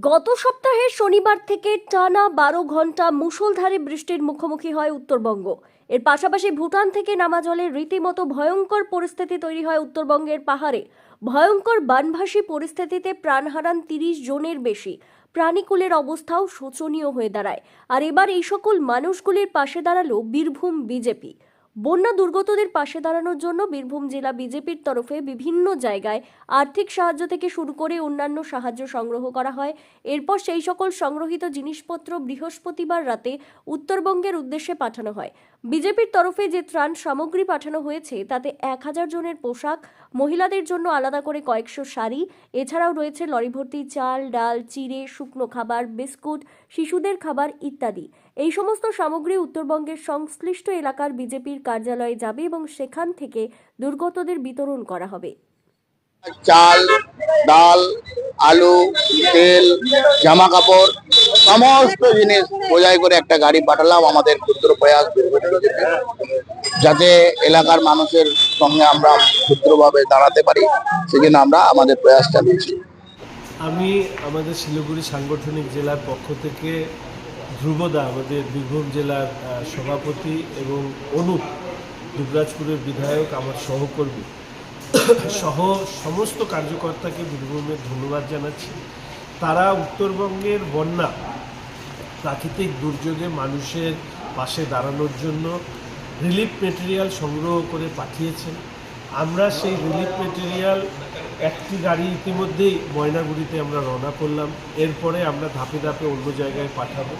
গত সপ্তাহে শনিবার থেকে টানা বারো ঘণ্টা মুষলধারে বৃষ্টির মুখোমুখি হয় উত্তরবঙ্গ। এর পাশাপাশি ভুটান থেকে নামা জলে রীতিমতো ভয়ঙ্কর পরিস্থিতি তৈরি হয় উত্তরবঙ্গের পাহাড়ে। ভয়ঙ্কর বানভাসী পরিস্থিতিতে প্রাণ হারান তিরিশ জনের বেশি। প্রাণীকুলের অবস্থাও শোচনীয় হয়ে দাঁড়ায়। আর এবার এই সকল মানুষগুলির পাশে দাঁড়াল বীরভূম বিজেপি। বন্যা দুর্গতদের পাশে দাঁড়ানোর জন্য বীরভূম জেলা বিজেপির তরফে বিভিন্ন জায়গায় আর্থিক সাহায্য থেকে শুরু করে অন্যান্য সাহায্য সংগ্রহ করা হয়। এরপর সেই সকল সংগ্রহিত জিনিসপত্র বৃহস্পতিবার রাতে উত্তরবঙ্গের উদ্দেশ্যে পাঠানো হয়। বিজেপির তরফে যে ত্রাণ সামগ্রী পাঠানো হয়েছে, তাতে এক হাজার জনের পোশাক, মহিলাদের জন্য আলাদা করে কয়েকশো শাড়ি, এছাড়াও রয়েছে লরি ভর্তি চাল, ডাল, চিড়ে, শুকনো খাবার, বিস্কুট, শিশুদের খাবার ইত্যাদি এই সমস্ত সামগ্রী উত্তরবঙ্গের সংশ্লিষ্ট এলাকার বিজেপির কার্যালয়ে যাবে এবং সেখান থেকে দুর্গতদের বিতরণ করা হবে চাল, ডাল, আলু, তেল, জামা কাপড়, সমস্ত জিনিস বোঝাই করে একটা গাড়ি পাঠালাম, আমাদের ক্ষুদ্র প্রয়াস। যাতে এলাকার মানুষের সঙ্গে আমরা ক্ষুদ্রভাবে দাঁড়াতে পারি, সেজন্য আমরা আমাদের প্রয়াস চালিয়েছি। আমি আমাদের শিলিগুড়ি সাংগঠনিক জেলার পক্ষ থেকে ধ্রুবদা, আমাদের বীরভূম জেলার সভাপতি এবং অনুপ দুবরাজপুরের বিধায়ক, আমার সহকর্মী। সহ সমস্ত কার্যকর্তাকে বীরভূমের ধন্যবাদ জানাচ্ছি। তারা উত্তরবঙ্গের বন্যা, প্রাকৃতিক দুর্যোগে মানুষের পাশে দাঁড়ানোর জন্য রিলিফ মেটেরিয়াল সংগ্রহ করে পাঠিয়েছেন। আমরা সেই রিলিফ মেটেরিয়াল একটি গাড়ি ইতিমধ্যেই ময়নাগুড়িতে আমরা রওনা করলাম। এরপরে আমরা ধাপে ধাপে অন্য জায়গায় পাঠাবো।